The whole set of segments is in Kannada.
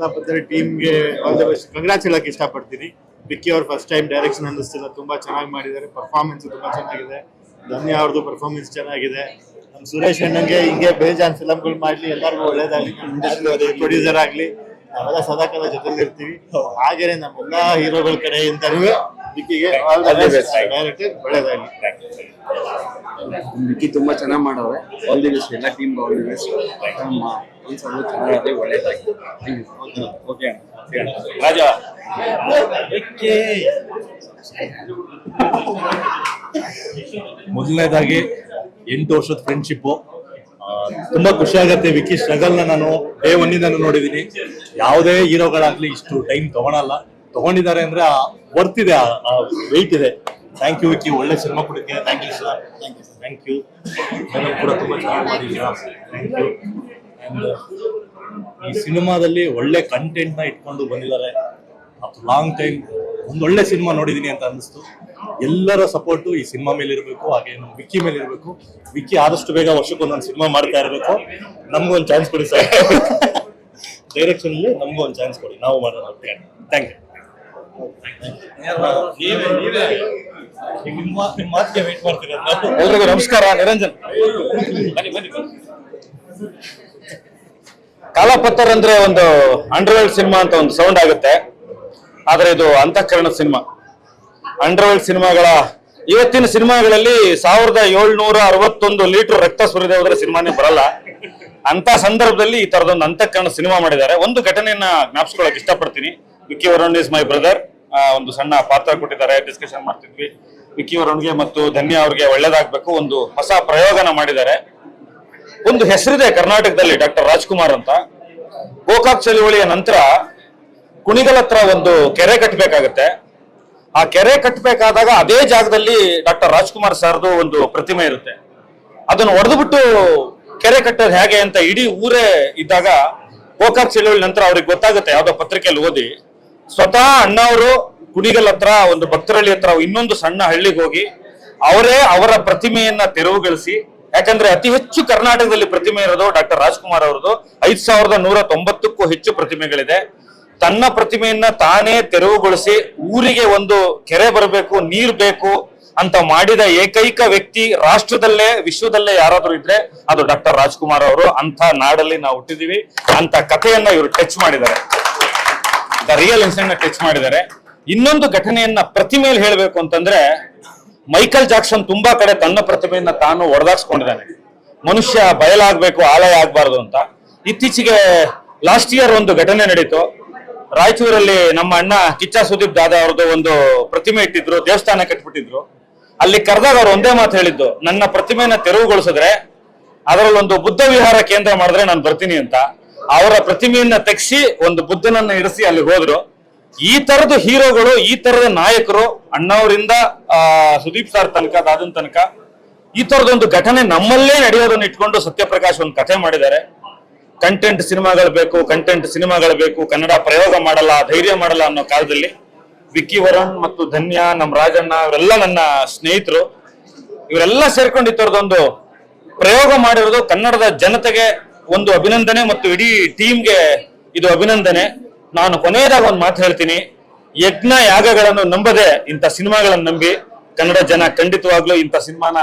ಟೀಮ್ಗೆ ಆಲ್ ದ ಬೆಸ್ಟ್ ಕಂಗ್ರಾಚ್ ಹೇಳಕ್ ಇಷ್ಟಪಡ್ತೀನಿ. ವಿಕ್ಕಿ ಅವ್ರ ಫಸ್ಟ್ ಟೈಮ್ ಡೈರೆಕ್ಷನ್ ಅನ್ನಿಸ್ತಿಲ್ಲ. ತುಂಬಾ ಚೆನ್ನಾಗಿ ಮಾಡಿದ್ದಾರೆ. ಪರ್ಫಾರ್ಮೆನ್ಸ್ ತುಂಬಾ ಚೆನ್ನಾಗಿದೆ. ಧನ್ಯ ಅವ್ರದ್ದು ಪರ್ಫಾರ್ಮೆನ್ಸ್ ಚೆನ್ನಾಗಿದೆ. ನಮ್ಮ ಸುರೇಶ್ ಅಣ್ಣಂಗೆ ಹಿಂಗೆ ಬೇಜಾನ್ ಫಿಲಮ್ಗಳು ಮಾಡ್ಲಿ ಎಲ್ಲರಿಗೂ ಒಳ್ಳೇದಾಗಲಿ. ಪ್ರೊಡ್ಯೂಸರ್ ಆಗ್ಲಿ. ನಾವೆಲ್ಲ ಸದಾಕಾಲ ಜೊತೆಲಿ ಇರ್ತೀವಿ. ಹಾಗೇನೆ ನಮ್ಮೆಲ್ಲ ಹೀರೋಗಳ ಕಡೆ ವಿಕ್ಕಿಗೆ ಆಲ್ ದ ಬೆಸ್ಟ್ ಡೈರೆಕ್ಟರ್ ಒಳ್ಳೇದಾಗ್ಲಿ. ವಿಕ್ಕಿ ತುಂಬಾ ಚೆನ್ನಾಗಿ ಮಾಡವ್ರೆ. ಆಲ್ ದಿ ಬೆಸ್ಟ್ ಎಲ್ಲ ಟೀಮ್ ಆಲ್ ದಿ ಬೆಸ್ಟ್ ಒಂದ್ಸಲ ಚೆನ್ನಾಗಿ ಒಳ್ಳೇದಾಗಿ ಓಕೆ ರಾಜ. ಮೊದಲನೇದಾಗಿ ಎಂಟು ವರ್ಷದ ಫ್ರೆಂಡ್ಶಿಪ್ ತುಂಬಾ ಖುಷಿ ಆಗತ್ತೆ ವಿಕಿ. ಸ್ಟ್ರಗಲ್ನ ನಾನು ಡೇ ಒನ್ನಿಂದ ನೋಡಿದೀನಿ. ಯಾವುದೇ ಹೀರೋಗಳಾಗ್ಲಿ ಇಷ್ಟು ಟೈಮ್ ತಗೊಳಲ್ಲ. ತಗೊಂಡಿದ್ದಾರೆ ಅಂದ್ರೆ ವರ್ತ್ ಇದೆ ವೆಯ್ಟ್ ಇದೆ. Thank you Vicky. ಒಳ್ಳೆ ಸಿನಿಮಾ ಕೊಡಕ್ಕೆ thank you sir thank you ಕೂಡ ತುಂಬಾ ಚೆನ್ನಾಗಿ ಮಾಡಿದ್ದೀರಾ ಥ್ಯಾಂಕ್ ಯು ಅಂಡ್ ಈ ಸಿನಿಮಾದಲ್ಲಿ ಒಳ್ಳೆ ಕಂಟೆಂಟ್ನ ಇಟ್ಕೊಂಡು ಬಂದಿದ್ದಾರೆ. ಲಾಂಗ್ ಟೈಮ್ ಒಂದು ಒಳ್ಳೆ ಸಿನಿಮಾ ನೋಡಿದೀನಿ ಅಂತ ಅನ್ನಿಸ್ತು. ಎಲ್ಲರ ಸಪೋರ್ಟು ಈ ಸಿನಿಮಾ ಮೇಲೆ ಇರಬೇಕು ಹಾಗೆ ನಮ್ಮ ವಿಕ್ಕಿ ಮೇಲೆ ಇರಬೇಕು ವಿಕ್ಕಿ ಆದಷ್ಟು ಬೇಗ ವರ್ಷಕ್ಕೊಂದೊಂದು ಸಿನಿಮಾ ಮಾಡ್ತಾ ಇರಬೇಕು. ನಮ್ಗೊಂದು ಚಾನ್ಸ್ ಕೊಡಿ ಸರ್. ಡೈರೆಕ್ಷನ್ ಅಲ್ಲಿ ನಮಗೂ ಒಂದು ಚಾನ್ಸ್ ಕೊಡಿ. ನಾವು ಮಾಡೋಣ ಥ್ಯಾಂಕ್ ಯು ಎಲ್ರಿಗೂ ನಮಸ್ಕಾರ. ನಿರಂಜನ್. ಕಾಲಪತ್ತರ್ ಅಂದ್ರೆ ಒಂದು ಅಂಡರ್ವರ್ಲ್ಡ್ ಸಿನಿಮಾ ಅಂತ ಒಂದು ಸೌಂಡ್ ಆಗುತ್ತೆ. ಆದ್ರೆ ಇದು ಅಂತಃಕರಣ ಸಿನಿಮಾ. ಅಂಡರ್ವರ್ಲ್ಡ್ ಸಿನಿಮಾಗಳ ಇವತ್ತಿನ ಸಿನಿಮಾಗಳಲ್ಲಿ ಸಾವಿರದ ಏಳ್ನೂರ ಅರವತ್ತೊಂದು ಲೀಟರ್ ರಕ್ತ ಸುರಿದೇ ಹೋದ್ರೆ ಸಿನಿಮಾನೇ ಬರಲ್ಲ. ಅಂತ ಸಂದರ್ಭದಲ್ಲಿ ಈ ತರದೊಂದು ಅಂತಃಕರಣ ಸಿನಿಮಾ ಮಾಡಿದ್ದಾರೆ. ಒಂದು ಘಟನೆಯನ್ನ ಜ್ಞಾಪಿಸ್ಕೊಳಕ್ ಇಷ್ಟಪಡ್ತೀನಿ. Vicky Varun is my brother ಒಂದು ಸಣ್ಣ ಪಾತ್ರ ಕೊಟ್ಟಿದ್ದಾರೆ ಡಿಸ್ಕಷನ್ ಮಾಡ್ತಿದ್ವಿ. ವಿಕ್ಕಿ ವರುಣ್ಗೆ ಮತ್ತು ಧನ್ಯ ಅವ್ರಿಗೆ ಒಳ್ಳೇದಾಗ್ಬೇಕು, ಒಂದು ಹೊಸ ಪ್ರಯೋಗನ ಮಾಡಿದ್ದಾರೆ. ಒಂದು ಹೆಸರಿದೆ ಕರ್ನಾಟಕದಲ್ಲಿ ಡಾಕ್ಟರ್ ರಾಜ್ಕುಮಾರ್ ಅಂತ. ಗೋಕಾಕ್ ಚಳುವಳಿಯ ನಂತರ ಕುಣಿಗಲ್ ಹತ್ರ ಒಂದು ಕೆರೆ ಕಟ್ಟಬೇಕಾಗತ್ತೆ ಆ ಕೆರೆ ಕಟ್ಟಬೇಕಾದಾಗ ಅದೇ ಜಾಗದಲ್ಲಿ ಡಾಕ್ಟರ್ ರಾಜ್ಕುಮಾರ್ ಸರ್ದು ಒಂದು ಪ್ರತಿಮೆ ಇರುತ್ತೆ. ಅದನ್ನು ಒಡೆದ್ಬಿಟ್ಟು ಕೆರೆ ಕಟ್ಟೋದು ಹೇಗೆ ಅಂತ ಇಡೀ ಊರೇ ಇದ್ದಾಗ ಗೋಕಾಕ್ ಚಳುವಳಿ ನಂತರ ಅವ್ರಿಗೆ ಗೊತ್ತಾಗುತ್ತೆ, ಯಾವ್ದೋ ಪತ್ರಿಕೆಯಲ್ಲಿ ಓದಿ. ಸ್ವತಃ ಅಣ್ಣವರು ಕುಣಿಗಲ್ ಹತ್ರ, ಒಂದು ಭಕ್ತರಳ್ಳಿ ಹತ್ರ ಇನ್ನೊಂದು ಸಣ್ಣ ಹಳ್ಳಿಗೆ ಹೋಗಿ ಅವರೇ ಅವರ ಪ್ರತಿಮೆಯನ್ನ ತೆರವುಗೊಳಿಸಿ, ಯಾಕಂದ್ರೆ ಅತಿ ಹೆಚ್ಚು ಕರ್ನಾಟಕದಲ್ಲಿ ಪ್ರತಿಮೆ ಇರೋದು ಡಾಕ್ಟರ್ ರಾಜ್ಕುಮಾರ್ ಅವರದು ಐದ್ ಸಾವಿರದ ನೂರ ತೊಂಬತ್ತಕ್ಕೂ ಹೆಚ್ಚು ಪ್ರತಿಮೆಗಳಿದೆ. ತನ್ನ ಪ್ರತಿಮೆಯನ್ನ ತಾನೇ ತೆರವುಗೊಳಿಸಿ ಊರಿಗೆ ಒಂದು ಕೆರೆ ಬರಬೇಕು, ನೀರ್ ಬೇಕು ಅಂತ ಮಾಡಿದ ಏಕೈಕ ವ್ಯಕ್ತಿ ರಾಷ್ಟ್ರದಲ್ಲೇ, ವಿಶ್ವದಲ್ಲೇ ಯಾರಾದ್ರೂ ಇದ್ರೆ ಅದು ಡಾಕ್ಟರ್ ರಾಜ್ಕುಮಾರ್ ಅವರು. ಅಂತ ನಾಡಲ್ಲಿ ನಾವು ಹುಟ್ಟಿದೀವಿ. ಅಂತ ಕಥೆಯನ್ನ ಇವರು ಟಚ್ ಮಾಡಿದ್ದಾರೆ. ದ ರಿಯಲ್ ಇನ್ಸಿಡೆಂಟ್ ಟಚ್ ಮಾಡಿದ್ದಾರೆ. ಇನ್ನೊಂದು ಘಟನೆಯನ್ನ ಪ್ರತಿಮೆಯಲ್ಲಿ ಹೇಳಬೇಕು ಅಂತಂದ್ರೆ, ಮೈಕಲ್ ಜಾಕ್ಸನ್ ತುಂಬಾ ಕಡೆ ತನ್ನ ಪ್ರತಿಮೆಯನ್ನ ತಾನು ಒಡೆದಾಕ್ಸ್ಕೊಂಡಿದ್ದಾನೆ ಮನುಷ್ಯ ಬಯಲಾಗಬೇಕು, ಆಲಯ ಆಗ್ಬಾರ್ದು ಅಂತ. ಇತ್ತೀಚೆಗೆ ಲಾಸ್ಟ್ ಇಯರ್ ಒಂದು ಘಟನೆ ನಡೀತು. ರಾಯಚೂರಲ್ಲಿ ನಮ್ಮ ಅಣ್ಣ ಕಿಚ್ಚ ಸುದೀಪ್ ದಾದಾ ಅವ್ರದ್ದು ಒಂದು ಪ್ರತಿಮೆ ಇಟ್ಟಿದ್ರು, ದೇವಸ್ಥಾನ ಕಟ್ಬಿಟ್ಟಿದ್ರು. ಅಲ್ಲಿ ಕರೆದಾಗ ಅವ್ರು ಒಂದೇ ಮಾತು ಹೇಳಿದ್ದು, ನನ್ನ ಪ್ರತಿಮೆನ ತೆರವುಗೊಳಿಸಿದ್ರೆ ಅದರಲ್ಲಿ ಒಂದು ಬುದ್ಧ ವಿಹಾರ ಕೇಂದ್ರ ಮಾಡಿದ್ರೆ ನಾನು ಬರ್ತೀನಿ ಅಂತ. ಅವರ ಪ್ರತಿಮೆಯನ್ನ ತೆಗ್ಸಿ ಒಂದು ಬುದ್ಧನನ್ನ ಇರಿಸಿ ಅಲ್ಲಿ ಹೋದ್ರು. ಈ ತರದ ಹೀರೋಗಳು, ಈ ತರದ ನಾಯಕರು, ಅಣ್ಣವರಿಂದ ಸುದೀಪ್ ಸರ್ ತನಕ, ದಾದನ್ ತನಕ ಈ ತರದೊಂದು ಘಟನೆ ನಮ್ಮಲ್ಲೇ ನಡೆಯೋದನ್ನ ಇಟ್ಕೊಂಡು ಸತ್ಯಪ್ರಕಾಶ್ ಒಂದು ಕಥೆ ಮಾಡಿದ್ದಾರೆ. ಕಂಟೆಂಟ್ ಸಿನಿಮಾಗಳು ಬೇಕು ಕಂಟೆಂಟ್ ಸಿನಿಮಾಗಳು ಬೇಕು, ಕನ್ನಡ ಪ್ರಯೋಗ ಮಾಡಲ್ಲ, ಧೈರ್ಯ ಮಾಡಲ್ಲ ಅನ್ನೋ ಕಾಲದಲ್ಲಿ ವಿಕ್ಕಿ ವರುಣ್ ಮತ್ತು ಧನ್ಯ ನಮ್ಮ ರಾಜಣ್ಣ, ಇವರೆಲ್ಲ ನನ್ನ ಸ್ನೇಹಿತರು. ಇವರೆಲ್ಲ ಸೇರ್ಕೊಂಡು ಈ ತರದೊಂದು ಪ್ರಯೋಗ ಮಾಡಿರೋದು ಕನ್ನಡದ ಜನತೆಗೆ ಒಂದು ಅಭಿನಂದನೆ ಮತ್ತು ಇಡೀ ಟೀಮ್ಗೆ ಇದು ಅಭಿನಂದನೆ. ನಾನು ಕೊನೆಯದಾಗ ಒಂದು ಮಾತು ಹೇಳ್ತೀನಿ. ಯಜ್ಞ ಯಾಗಗಳನ್ನು ನಂಬದೆ ಇಂಥ ಸಿನಿಮಾಗಳನ್ನು ನಂಬಿ ಕನ್ನಡ ಜನ ಖಂಡಿತವಾಗ್ಲೂ ಇಂಥ ಸಿನಿಮಾನ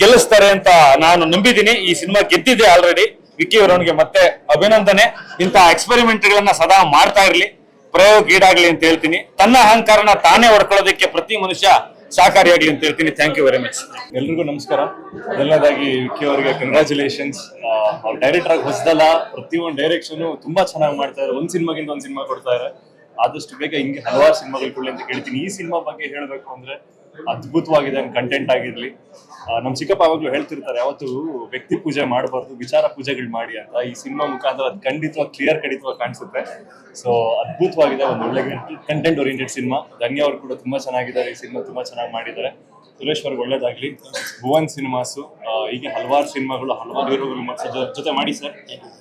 ಗೆಲ್ಲಿಸ್ತಾರೆ ಅಂತ ನಾನು ನಂಬಿದ್ದೀನಿ. ಈ ಸಿನಿಮಾ ಗೆದ್ದಿದೆ ಆಲ್ರೆಡಿ ವಿಕ್ಕಿ ಅವರವನಿಗೆ ಮತ್ತೆ ಅಭಿನಂದನೆ. ಇಂತಹ ಎಕ್ಸ್ಪೆರಿಮೆಂಟ್ ಗಳನ್ನ ಸದಾ ಮಾಡ್ತಾ ಇರ್ಲಿ. ಪ್ರಯೋಗ ಈಡಾಗ್ಲಿ ಅಂತ ಹೇಳ್ತೀನಿ. ತನ್ನ ಅಹಂಕಾರನ ತಾನೇ ಹೊಡ್ಕೊಳ್ಳೋದಕ್ಕೆ ಪ್ರತಿ ಮನುಷ್ಯ ಸಹಕಾರಿಯಾಗ್ಲಿ ಅಂತ ಹೇಳ್ತೀನಿ. ಥ್ಯಾಂಕ್ ಯು ವೆರಿ ಮಚ್ ಎಲ್ರಿಗೂ ನಮಸ್ಕಾರ. ಮೊದಲನೇದಾಗಿ ವಿಕ್ಕಿ ಅವರಿಗೆ ಕಂಗ್ರ್ಯಾಚುಲೇಷನ್ಸ್ ಅವ್ರ ಡೈರೆಕ್ಟರ್ ಆಗಿ ಹೊಸದಲ್ಲ. ಪ್ರತಿಯೊಂದು ಡೈರೆಕ್ಷನ್ ತುಂಬಾ ಚೆನ್ನಾಗಿ ಮಾಡ್ತಾ ಒಂದ್ ಸಿನಿಮಾಗಿಂತ ಒಂದ್ ಸಿನಿಮಾ ಕೊಡ್ತಾ ಇದ್ದಾರೆ ಆದಷ್ಟು ಬೇಗ ಹಿಂಗೆ ಹಲವಾರು ಸಿನಿಮಾಗಳು ಕೊಡ್ಲಿ ಅಂತ ಕೇಳ್ತೀನಿ. ಈ ಸಿನಿಮಾ ಬಗ್ಗೆ ಹೇಳ್ಬೇಕು ಅಂದ್ರೆ ಅದ್ಭುತವಾಗಿದೆ ಕಂಟೆಂಟ್ ಆಗಿರ್ಲಿ. ನಮ್ಮ ನಮ್ ಚಿಕ್ಕಪ್ಪ ಅವಾಗ್ಲೂ ಹೇಳ್ತಿರ್ತಾರೆ ಯಾವತ್ತು ವ್ಯಕ್ತಿ ಪೂಜೆ ಮಾಡಬಾರ್ದು ವಿಚಾರ ಪೂಜೆಗಳು ಮಾಡಿ ಅಂತ. ಈ ಸಿನಿಮಾ ಮುಖಾಂತರ ಅದು ಖಂಡಿತವಾಗಿ ಕ್ಲಿಯರ್ ಖಂಡಿತವಾಗಿ ಕಾಣಿಸುತ್ತೆ. ಸೊ ಅದ್ಭುತವಾಗಿದೆ ಒಂದು ಒಳ್ಳೆ ಕಂಟೆಂಟ್ ಓರಿಯೆಂಟೆಡ್ ಸಿನಿಮಾ. ಧನ್ಯ ಅವರು ಕೂಡ ತುಂಬಾ ಚೆನ್ನಾಗಿದ್ದಾರೆ ಈ ಸಿನಿಮಾ ತುಂಬಾ ಚೆನ್ನಾಗಿ ಮಾಡಿದ್ದಾರೆ. ಸುರೇಶ್ ಅವ್ರಿಗೆ ಒಳ್ಳೇದಾಗ್ಲಿ. ಭುವನ್ ಸಿನಿಮಾಸು ಹೀಗೆ ಹಲವಾರು ಸಿನಿಮಾಗಳು ಹಲವಾರು ಹೀರೋಗಳು ಜೊತೆ ಮಾಡಿ ಸರ್.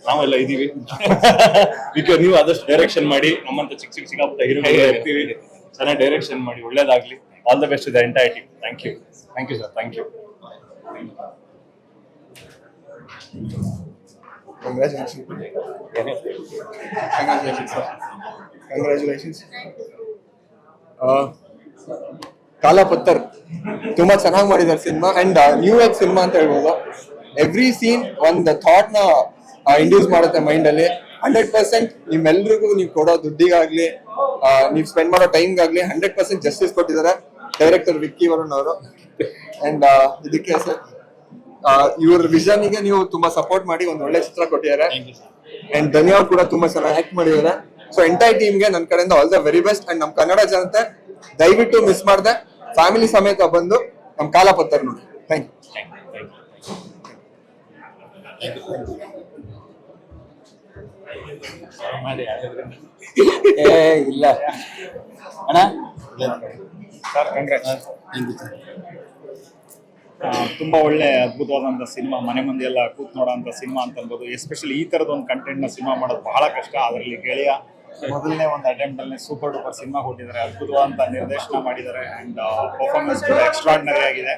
ನಾವೆಲ್ಲ ಇದೀವಿ. ಬಿಕಾಸ್ ನೀವು ಆದಷ್ಟು ಡೈರೆಕ್ಷನ್ ಮಾಡಿ ನಮ್ಮಂತ ಚಿಕ್ಕ ಚಿಕ್ಕ ಚಿಕ್ಕಪ್ಪ ಹೀರೋಗಳು ಚೆನ್ನಾಗಿ ಡೈರೆಕ್ಷನ್ ಮಾಡಿ ಒಳ್ಳೇದಾಗ್ಲಿ. All the best the entire team thank you thank you sir thank you congratulation sir congratulations Kaalapatthar ತುಂಬಾ ಚೆನ್ನಾಗಿ ಮಾಡಿದ್ದಾರೆ cinema. And new age cinema ಅಂತ ಹೇಳ್ಬೋದು. ಎವ್ರಿ ಸೀನ್ ಒಂದು ಥಾಟ್ನ ಇಂಡ್ಯೂಸ್ ಮಾಡುತ್ತೆ ಮೈಂಡ್ ಅಲ್ಲಿ. ಹಂಡ್ರೆಡ್ ಪರ್ಸೆಂಟ್ ನಿಮ್ಮೆಲ್ರಿಗೂ ನೀವು ಕೊಡೋ ದುಡ್ಡಿಗಾಗ್ಲಿ ನೀವು ಸ್ಪೆಂಡ್ ಮಾಡೋ ಟೈಮ್ಗಾಗ್ಲಿ ಹಂಡ್ರೆಡ್ ಪರ್ಸೆಂಟ್ ಜಸ್ಟಿಸ್ ಕೊಟ್ಟಿದ್ದಾರೆ. ಡೈರೆಕ್ಟರ್ ವಿಕ್ಕಿ ವರುಣ್ ಅವರು. ಅಂಡ್ ಇದಕ್ಕೆ ಸರ್ ಇವ್ರ ವಿಷನ್ಗೆ ನೀವು ತುಂಬಾ ಸಪೋರ್ಟ್ ಮಾಡಿ ಒಂದು ಒಳ್ಳೆ ಚಿತ್ರ ಕೊಟ್ಟಿದ್ದಾರೆ. ಅಂಡ್ ಧನ್ಯವಾದ ಕೂಡ ತುಂಬಾ ಚೆನ್ನಾಗಿ ಆಕ್ಟ್ ಮಾಡಿದ್ದಾರೆ. ಸೊ ಎಂಟೈರ್ ಟೀಮ್ಗೆ ನನ್ನ ಕಡೆಯಿಂದ all the very best and ನಮ್ ಕನ್ನಡ ಜನತೆ ದಯವಿಟ್ಟು ಮಿಸ್ ಮಾಡಿದೆ. ಫ್ಯಾಮಿಲಿ ಸಮೇತ ಬಂದು ನಮ್ ಕಾಲಪತ್ತರ್ ನೋಡಿ. ಥ್ಯಾಂಕ್ ಯು ಏ ಇಲ್ಲ. ಅಣ್ಣ? ಸರ್ ಕಂಗ್ರಾಟ್ಸ್ ತುಂಬಾ ಒಳ್ಳೆ ಅದ್ಭುತವಾದಂತ ಸಿನಿಮಾ ಮನೆ ಮಂದಿ ಎಲ್ಲ ಕೂತ್ ನೋಡೋಂಥ ಸಿನಿಮಾ ಅಂತ ಅನ್ಬೋದು ಎಸ್ಪೆಷಲಿ ಈ ತರದ ಒಂದು ಕಂಟೆಂಟ್ನ ಸಿನಿಮಾ ಮಾಡೋದು ಬಹಳ ಕಷ್ಟ. ಅದರಲ್ಲಿ ಗೆಳೆಯ ಮೊದಲನೇ ಒಂದು ಅಟೆಂಪ್ಟ್ ಅಲ್ಲಿ ಸೂಪರ್ ಡೂಪರ್ ಸಿನಿಮಾ ಕೊಟ್ಟಿದ್ದಾರೆ ಅದ್ಭುತವಾದಂತ ನಿರ್ದೇಶನ ಮಾಡಿದ್ದಾರೆ. ಅಂಡ್ ಪರ್ಫಾರ್ಮೆನ್ಸ್ ಕೂಡ ಎಕ್ಸ್ಟ್ರಾರ್ಡಿನರಿ ಆಗಿದೆ.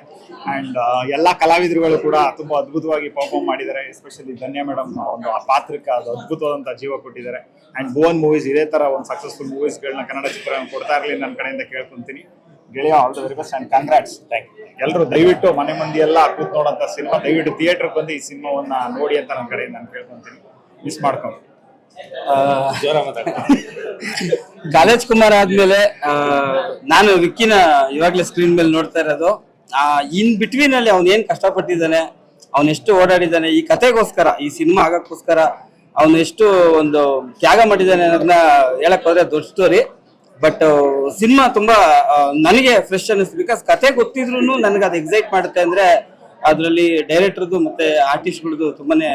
ಅಂಡ್ ಎಲ್ಲ ಕಲಾವಿದರುಗಳು ಕೂಡ ತುಂಬಾ ಅದ್ಭುತವಾಗಿ ಪರ್ಫಾರ್ಮ್ ಮಾಡಿದ್ದಾರೆ. ಎಸ್ಪೆಷಲಿ ಧನ್ಯ ಮೇಡಮ್ ಒಂದು ಆ ಪಾತ್ರಕ್ಕೆ ಅದು ಅದ್ಭುತವಾದಂತ ಜೀವ ಕೊಟ್ಟಿದ್ದಾರೆ. ಅಂಡ್ ಭುವನ್ ಮೂವೀಸ್ ಇದೇ ತರ ಒಂದು ಸಕ್ಸಸ್ಫುಲ್ ಮೂವೀಸ್ಗಳನ್ನ ಕನ್ನಡ ಚಿತ್ರರಂಗ ಕೊಡ್ತಾ ಇರಲಿ ನನ್ನ ಕಡೆಯಿಂದ ಕೇಳ್ಕೊಂತೀನಿ. ಗೆಳೆಯ all the very best and congrats thank you ಎಲ್ಲರೂ ದಯವಿಟ್ಟು ಮನೆ ಮಂದಿ ಎಲ್ಲ ಕೂತ್ ನೋಡಂತ ಸಿನಿಮಾ ದಯವಿಟ್ಟು ಥಿಯೇಟರ್ ಬಂದು ಈ ಸಿನಿಮಾವನ್ನ ನೋಡಿ ಅಂತ ನನ್ನ ಕಡೆಯಿಂದ ನಾನು ಕೇಳ್ಕೊಂತೀನಿ. ಮಿಸ್ ಮಾಡ್ಕೊಂಡು ಕಾಲೇಜ್ ಕುಮಾರ್ ಆದ್ಮೇಲೆ ನಾನು ವಿಕ್ಕಿನ ಇವಾಗ್ಲೇ ಸ್ಕ್ರೀನ್ ಮೇಲೆ ನೋಡ್ತಾ ಇರೋದು. ಆ, ಇನ್ ಬಿಟ್ವೀನ್ ಅಲ್ಲಿ ಏನು ಏನ್ ಕಷ್ಟಪಟ್ಟಿದ್ದಾನೆ ಅವನ್ ಎಷ್ಟು ಓಡಾಡಿದ್ದಾನೆ ಈ ಕತೆಗೋಸ್ಕರ ಈ ಸಿನಿಮಾ ಆಗಕ್ಕೋಸ್ಕರ ಅವ್ನು ಎಷ್ಟು ಒಂದು ತ್ಯಾಗ ಮಾಡಿದ್ದಾನೆ ಅನ್ನೋದನ್ನ ಹೇಳಕ್ ಹೋದ್ರೆ ದೊಡ್ಡ ಸ್ಟೋರಿ ಬಟ್ ಸಿನಿಮಾ ತುಂಬಾ ನನಗೆ ಫ್ರೆಶ್ ಅನ್ನಿಸ್ತು. ಬಿಕಾಸ್ ಕತೆ ಗೊತ್ತಿದ್ರು ನನಗೆ ಅದು ಎಕ್ಸೈಟ್ ಮಾಡುತ್ತೆ ಅಂದ್ರೆ ಅದರಲ್ಲಿ ಡೈರೆಕ್ಟರ್ದು ಮತ್ತೆ ಆರ್ಟಿಸ್ಟ್ಗಳದ್ದು ತುಂಬಾನೇ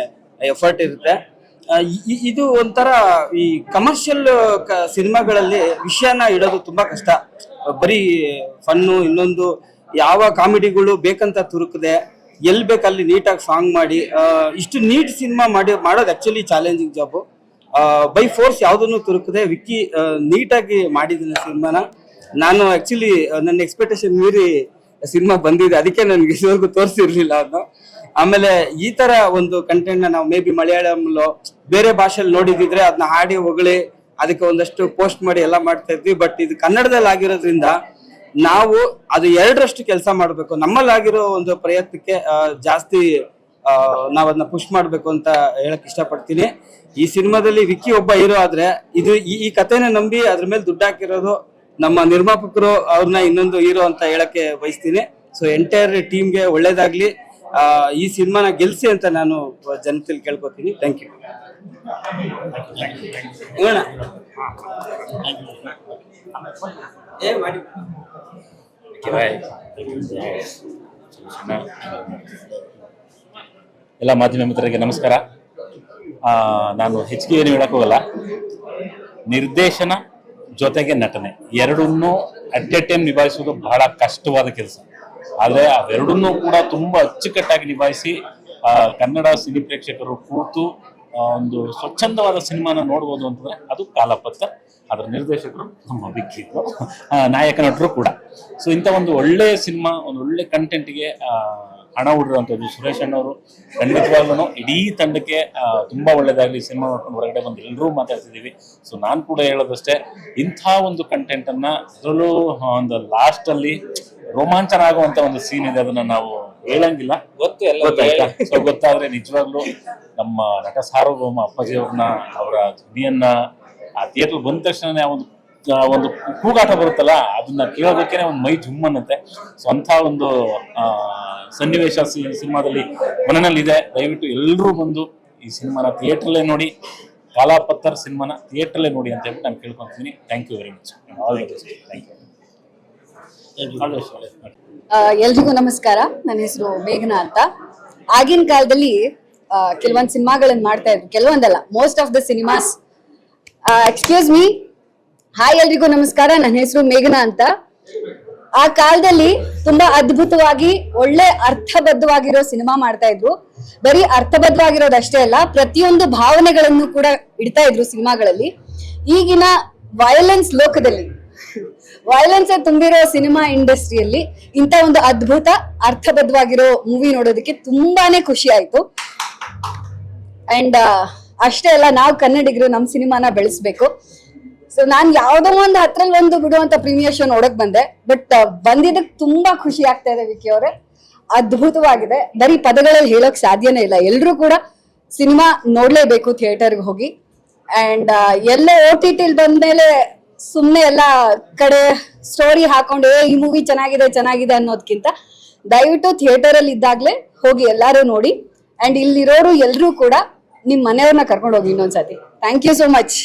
ಎಫರ್ಟ್ ಇರುತ್ತೆ. ಇದು ಒಂಥರ ಈ ಕಮರ್ಷಿಯಲ್ ಸಿನಿಮಾಗಳಲ್ಲಿ ವಿಷಯನ ಇಡೋದು ತುಂಬಾ ಕಷ್ಟ. ಬರೀ ಫನ್ನು, ಇನ್ನೊಂದು ಯಾವ ಕಾಮಿಡಿಗಳು ಬೇಕಂತ ತುರುಕದೆ ಎಲ್ಲಿ ಬೇಕಲ್ಲಿ ನೀಟಾಗಿ ಸಾಂಗ್ ಮಾಡಿ ಇಷ್ಟು ನೀಟ್ ಸಿನಿಮಾ ಮಾಡಿ, ಮಾಡೋದು actually challenging job by force ಯಾವುದನ್ನು ತುರುಕದೆ ವಿಕ್ಕಿ ನೀಟಾಗಿ ಮಾಡಿದ್ದೀನಿ ಸಿನಿಮಾನ. ನಾನು ಆಕ್ಚುಲಿ ನನ್ನ ಎಕ್ಸ್ಪೆಕ್ಟೇಷನ್ ಮೀರಿ ಸಿನಿಮಾ ಬಂದಿದೆ. ಅದಕ್ಕೆ ನನಗೆ ಇದುವರೆಗೂ ತೋರಿಸಿರ್ಲಿಲ್ಲ ಅದನ್ನು ಆಮೇಲೆ ಈ ತರ ಒಂದು ಕಂಟೆಂಟ್ ನಾವು ಮೇ ಬಿ ಮಲಯಾಳಂಲೋ ಬೇರೆ ಭಾಷೆಯಲ್ಲಿ ನೋಡಿದಿದ್ರೆ ಅದನ್ನ ಹಾಡಿ ಹೊಗಳಿ, ಅದಕ್ಕೆ ಒಂದಷ್ಟು ಪೋಸ್ಟ್ ಮಾಡಿ ಎಲ್ಲ ಮಾಡ್ತಾ ಇದ್ವಿ. ಬಟ್ ಇದು ಕನ್ನಡದಲ್ಲಿ ಆಗಿರೋದ್ರಿಂದ ನಾವು ಅದು ಎರಡರಷ್ಟು ಕೆಲಸ ಮಾಡಬೇಕು. ನಮ್ಮಲ್ಲಿ ಆಗಿರೋ ಒಂದು ಪ್ರಯತ್ನಕ್ಕೆ ಜಾಸ್ತಿ ನಾವ್ ಅದನ್ನ ಪುಷ್ ಮಾಡ್ಬೇಕು ಅಂತ ಹೇಳಕ್ ಇಷ್ಟಪಡ್ತೀನಿ. ಈ ಸಿನಿಮಾದಲ್ಲಿ ವಿಕ್ಕಿ ಒಬ್ಬ ಹೀರೋ ಆದ್ರೆ ಇದು ಈ ಕಥೆನ ನಂಬಿ ಅದ್ರ ಮೇಲೆ ದುಡ್ಡು ಹಾಕಿರೋದು ನಮ್ಮ ನಿರ್ಮಾಪಕರು ಅವ್ರನ್ನ ಇನ್ನೊಂದು ಹೀರೋ ಅಂತ ಹೇಳಕ್ಕೆ ಬಯಸ್ತೀನಿ. ಸೊ ಎಂಟೈರ್ ಟೀಮ್ಗೆ ಒಳ್ಳೇದಾಗ್ಲಿ. ಈ ಸಿನಿಮಾನ ಗೆಲ್ಸಿ ಅಂತ ನಾನು ಜನತೆಯಲ್ಲಿ ಕೇಳ್ಕೊತೀನಿ. ಥ್ಯಾಂಕ್ ಯು ಮಾಡಿ. ಎಲ್ಲ ಮಾಧ್ಯಮ ಮಿತ್ರರಿಗೆ ನಮಸ್ಕಾರ. ನಾನು ಹೆಚ್ಚಿಗೆ ಏನು ಹೇಳಕ್ ಹೋಗಲ್ಲ. ನಿರ್ದೇಶನ ಜೊತೆಗೆ ನಟನೆ. ಎರಡನ್ನೂ ಅಟ್ ಎ ಟೈಮ್ ನಿಭಾಯಿಸುವುದು ಬಹಳ ಕಷ್ಟವಾದ ಕೆಲಸ. ಆದರೆ ಅವೆರಡನ್ನೂ ಕೂಡ ತುಂಬ ಅಚ್ಚುಕಟ್ಟಾಗಿ ನಿಭಾಯಿಸಿ ಕನ್ನಡ ಸಿನಿ ಪ್ರೇಕ್ಷಕರು ಕೂತು ಒಂದು ಸ್ವಚ್ಛಂದವಾದ ಸಿನಿಮಾನ ನೋಡ್ಬೋದು ಅಂತಂದ್ರೆ ಅದು ಕಾಲಪತ್ರ. ಅದರ ನಿರ್ದೇಶಕರು ನಮ್ಮ ವಿಕ್ಕಿದ್ರು ನಾಯಕ ನಟರು ಕೂಡ. ಸೊ ಇಂಥ ಒಂದು ಒಳ್ಳೆಯ ಸಿನಿಮಾ, ಒಂದು ಒಳ್ಳೆ ಕಂಟೆಂಟ್ಗೆ ಹಣ ಹುಡಿರುವಂಥದ್ದು ಸುರೇಶ್ ಅಣ್ಣವರು ಖಂಡಿತವಾಗ್ಲೂ ಇಡೀ ತಂಡಕ್ಕೆ ತುಂಬ ಒಳ್ಳೇದಾಗಲಿ ಸಿನಿಮಾ ನೋಡ್ಕೊಂಡು ಹೊರಗಡೆ ಬಂದು ಎಲ್ಲರೂ ಮಾತಾಡ್ತಿದ್ದೀವಿ. ಸೊ ನಾನು ಕೂಡ ಹೇಳೋದಷ್ಟೇ ಇಂಥ ಒಂದು ಕಂಟೆಂಟನ್ನು ಅನ್ನ ಅದರಲ್ಲೂ ಒಂದು ಲಾಸ್ಟಲ್ಲಿ ರೋಮಾಂಚನ ಆಗುವಂಥ ಒಂದು ಸೀನ್ ಇದೆ ಅದನ್ನ ನಾವು ಹೇಳಂಗಿಲ್ಲ. ಗೊತ್ತು ಎಲ್ಲ ಸೊ ಗೊತ್ತಾದ್ರೆ ನಿಜವಾಗ್ಲೂ ನಮ್ಮ ನಟ ಸಾರ್ವಭೌಮ ಅಪ್ಪಾಜಿ ಅವ್ರನ್ನ ಅವರ ಧ್ವನಿಯನ್ನ ಆ ಥಿಯೇಟರ್ ಬಂದ ತಕ್ಷಣನೇ ಆ ಒಂದು ಕೂಗಾಟ ಬರುತ್ತಲ್ಲ ಅದನ್ನ ಕೇಳೋದಕ್ಕೆ ಒಂದು ಮೈ ಜುಮ್ ಅನ್ನತ್ತೆ. ಸೊ ಅಂತ ಒಂದು ಸನ್ನಿವೇಶ ಸಿನಿಮಾದಲ್ಲಿ ಮನನಲ್ಲಿ ಇದೆ ದಯವಿಟ್ಟು ಎಲ್ಲರೂ ಬಂದು ಈ ಸಿನಿಮಾನ ಥಿಯೇಟ್ರಲ್ಲೇ ನೋಡಿ ಕಾಲಾಪತ್ತರ್ ಸಿನಿಮಾನ ಥಿಯೇಟ್ರಲ್ಲೇ ನೋಡಿ ಅಂತ ಹೇಳ್ಬಿಟ್ಟು ನಾನು ಕೇಳ್ಕೊಂತೀನಿ. Thank you very much all the best thank you ಆ, ಎಲ್ರಿಗೂ ನಮಸ್ಕಾರ. ನನ್ನ ಹೆಸರು ಮೇಘನಾ ಅಂತ. ಆಗಿನ ಕಾಲದಲ್ಲಿ ಕೆಲವೊಂದು ಸಿನಿಮಾಗಳನ್ನ ಮಾಡ್ತಾ ಇದ್ರು. ಕೆಲವೊಂದಲ್ಲ most of the cinemas excuse me hi ಎಲ್ರಿಗೂ ನಮಸ್ಕಾರ. ನನ್ನ ಹೆಸರು ಮೇಘನಾ ಅಂತ. ಆ ಕಾಲದಲ್ಲಿ ತುಂಬಾ ಅದ್ಭುತವಾಗಿ, ಒಳ್ಳೆ ಅರ್ಥಬದ್ಧವಾಗಿರೋ ಸಿನಿಮಾ ಮಾಡ್ತಾ ಇದ್ರು. ಬರೀ ಅರ್ಥಬದ್ಧವಾಗಿರೋದಷ್ಟೇ ಅಲ್ಲ, ಪ್ರತಿಯೊಂದು ಭಾವನೆಗಳನ್ನು ಕೂಡ ಇಡ್ತಾ ಇದ್ರು ಸಿನಿಮಾಗಳಲ್ಲಿ. ಈಗಿನ ವಯಲೆನ್ಸ್ ಲೋಕದಲ್ಲಿ ವಯಲೆನ್ಸ್ ತುಂಬಿರೋ ಸಿನಿಮಾ ಇಂಡಸ್ಟ್ರಿಯಲ್ಲಿ ಇಂಥ ಒಂದು ಅದ್ಭುತ, ಅರ್ಥಬದ್ಧವಾಗಿರೋ ಮೂವಿ ನೋಡೋದಕ್ಕೆ ತುಂಬಾನೇ ಖುಷಿ ಆಯ್ತು. ಅಂಡ್ ಅಷ್ಟೇ ಅಲ್ಲ, ನಾವು ಕನ್ನಡಿಗರು ನಮ್ಮ ಸಿನಿಮಾನ ಬೆಳೆಸ್ಬೇಕು. ಸೊ ನಾನ್ ಯಾವ್ದೋ ಒಂದು ಹತ್ರಲ್ಲಿ ಒಂದು ಬಿಡುವಂತ ಪ್ರೀಮಿಯರ್ ಶೋ ನೋಡಕ್ ಬಂದೆ ಬಟ್ ಬಂದಿದ್ದಕ್ಕೆ ತುಂಬಾ ಖುಷಿ ಆಗ್ತಾ ಇದೆ ವಿಕಿ ಅವರೇ. ಅದ್ಭುತವಾಗಿದೆ. ಬರೀ ಪದಗಳಲ್ಲಿ ಹೇಳೋಕ್ ಸಾಧ್ಯನೇ ಇಲ್ಲ. ಎಲ್ಲರೂ ಕೂಡ ಸಿನಿಮಾ ನೋಡ್ಲೇಬೇಕು ಥಿಯೇಟರ್ಗೆ ಹೋಗಿ. ಅಂಡ್ ಎಲ್ಲ ಓ ಟಿ ಟಿಲ್ ಬಂದ್ಮೇಲೆ ಸುಮ್ಮನೆ ಎಲ್ಲ ಕಡೆ ಸ್ಟೋರಿ ಹಾಕೊಂಡು, ಏ, ಈ ಮೂವಿ ಚೆನ್ನಾಗಿದೆ ಚೆನ್ನಾಗಿದೆ ಅನ್ನೋದಕ್ಕಿಂತ ದಯವಿಟ್ಟು ಥಿಯೇಟರ್ ಅಲ್ಲಿ ಇದ್ದಾಗ್ಲೇ ಹೋಗಿ ಎಲ್ಲರೂ ನೋಡಿ. ಅಂಡ್ ಇಲ್ಲಿರೋರು ಎಲ್ಲರೂ ಕೂಡ ನಿಮ್ಮ ಮನೆಯವ್ರನ್ನ ಕರ್ಕೊಂಡು ಹೋಗಿ ಇನ್ನೊಂದ್ಸತಿ. Thank you so much